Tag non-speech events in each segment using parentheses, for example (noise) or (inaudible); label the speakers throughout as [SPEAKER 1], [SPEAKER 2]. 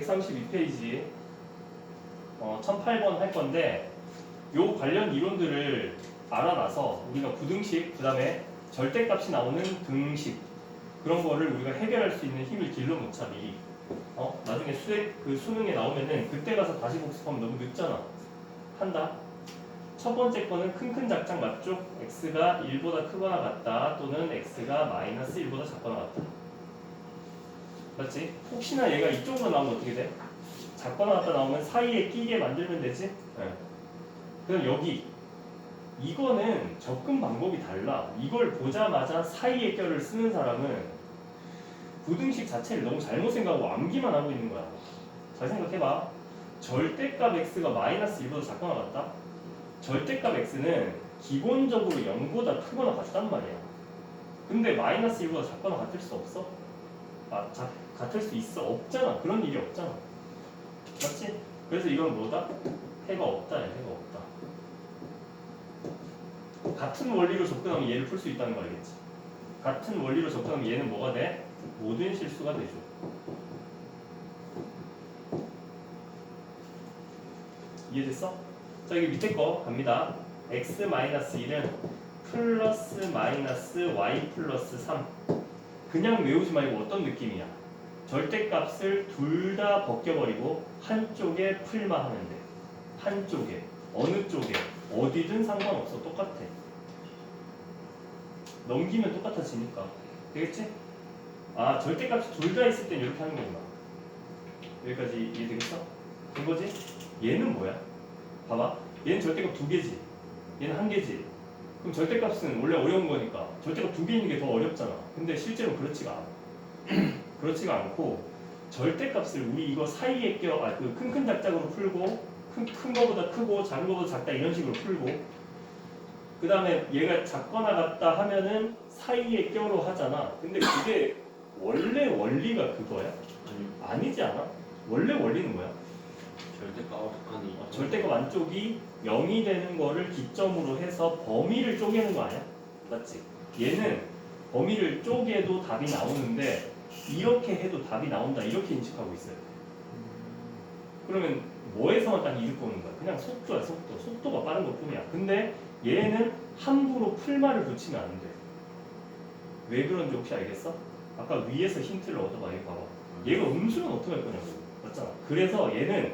[SPEAKER 1] 132페이지. 어, 1008번 할 건데 요 관련 이론들을 알아놔서 우리가 부등식 그 다음에 절대값이 나오는 등식 그런 거를 우리가 해결할 수 있는 힘을 길러놓자 미리. 어 나중에 수액 그 수능에 나오면은 그때 가서 다시 복습하면 너무 늦잖아. 한다. 첫 번째 거는 큰큰 작작 맞죠? x가 1보다 크거나 같다 또는 x가 마이너스 1보다 작거나 같다 맞지 혹시나 얘가 이쪽으로 나오면 어떻게 돼 작거나 같다 나오면 사이에 끼게 만들면 되지 네. 그럼 여기 이거는 접근 방법이 달라. 이걸 보자마자 사이의 껴를 쓰는 사람은 부등식 자체를 너무 잘못 생각하고 암기만 하고 있는 거야. 잘 생각해봐. 절대값 x가 마이너스 1보다 작거나 같다? 절대값 x는 기본적으로 0보다 크거나 같단 말이야. 근데 마이너스 1보다 작거나 같을 수 없어? 아, 자, 같을 수 있어? 없잖아. 그런 일이 없잖아. 맞지? 그래서 이건 뭐다? 해가 없다. 해가 없다. 같은 원리로 접근하면 얘를 풀 수 있다는 거 알겠지? 같은 원리로 접근하면 얘는 뭐가 돼? 모든 실수가 되죠. 이해됐어? 자 여기 밑에 거 갑니다. x 1은 플러스 마이너스 y 플러스 3 그냥 외우지 말고 어떤 느낌이야? 절대값을 둘 다 벗겨버리고 한쪽에 풀만 하면 돼. 한쪽에 어느 쪽에 어디든 상관없어 똑같아. 넘기면 똑같아지니까 되겠지? 아 절대값이 둘 다 있을 땐 이렇게 하는 거구나. 여기까지 이해되겠어? 된 거지? 얘는 뭐야? 봐봐. 얘는 절대값 두 개지. 얘는 한 개지. 그럼 절대값은 원래 어려운 거니까 절대값 두개 있는 게더 어렵잖아. 근데 실제로 그렇지가 않아. (clears throat) 그렇지가 않고 절대값을 우리 이거 사이에 껴, 아, 그 큰 큰 작작으로 풀고 큰, 큰 거보다 크고 작은 거보다 작다 이런 식으로 풀고 그 다음에 얘가 작거나 같다 하면은 사이에 껴로 하잖아. 근데 그게 원래 원리가 그거야?
[SPEAKER 2] 아니
[SPEAKER 1] 아니지 않아? 원래 원리는 뭐야?
[SPEAKER 2] 절대값 아니
[SPEAKER 1] 어, 절대값 안쪽이 0이 되는 거를 기점으로 해서 범위를 쪼개는 거 아니야? 맞지? 얘는 범위를 쪼개도 답이 나오는데 이렇게 해도 답이 나온다 이렇게 인식하고 있어요. 그러면 뭐에서만 딱 이득 보는 거야? 그냥 속도야 속도. 속도가 빠른 것 뿐이야. 근데 얘는 함부로 풀말을 붙이면 안 돼. 왜 그런지 혹시 알겠어? 아까 위에서 힌트를 얻어봐. 이거 봐봐. 얘가 음수는 어떻게 할 거냐고. 맞잖아. 그래서 얘는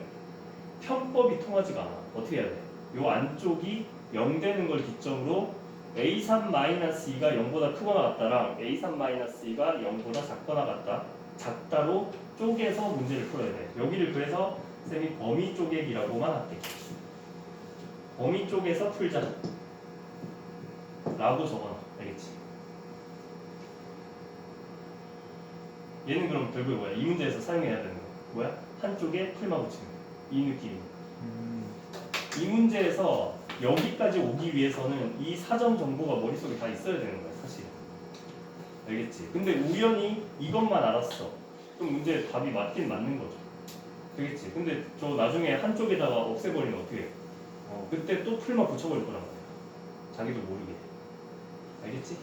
[SPEAKER 1] 편법이 통하지가 않아. 어떻게 해야 돼? 요 안쪽이 0 되는 걸 기점으로 a3-2가 0보다 크거나 같다랑 a3-2가 0보다 작거나 같다. 작다로 쪼개서 문제를 풀어야 돼. 여기를 그래서 쌤이 범위 쪼개기라고만 할게. 범위 쪼개서 풀자. 라고 적어놔. 알겠지? 얘는 그럼 결국에 뭐야? 이 문제에서 사용해야 되는 거. 뭐야? 한쪽에 풀만 붙이는 거. 이 느낌이. 이 문제에서 여기까지 오기 위해서는 이 사전 정보가 머릿속에 다 있어야 되는 거야, 사실. 알겠지? 근데 우연히 이것만 알았어. 그럼 문제 답이 맞긴 맞는 거죠. 되겠지? 근데 저 나중에 한쪽에다가 없애버리면 어떻게 해? 어, 그때 또 풀만 붙여버릴 거란 말이야. 자기도 모르게. 알겠지?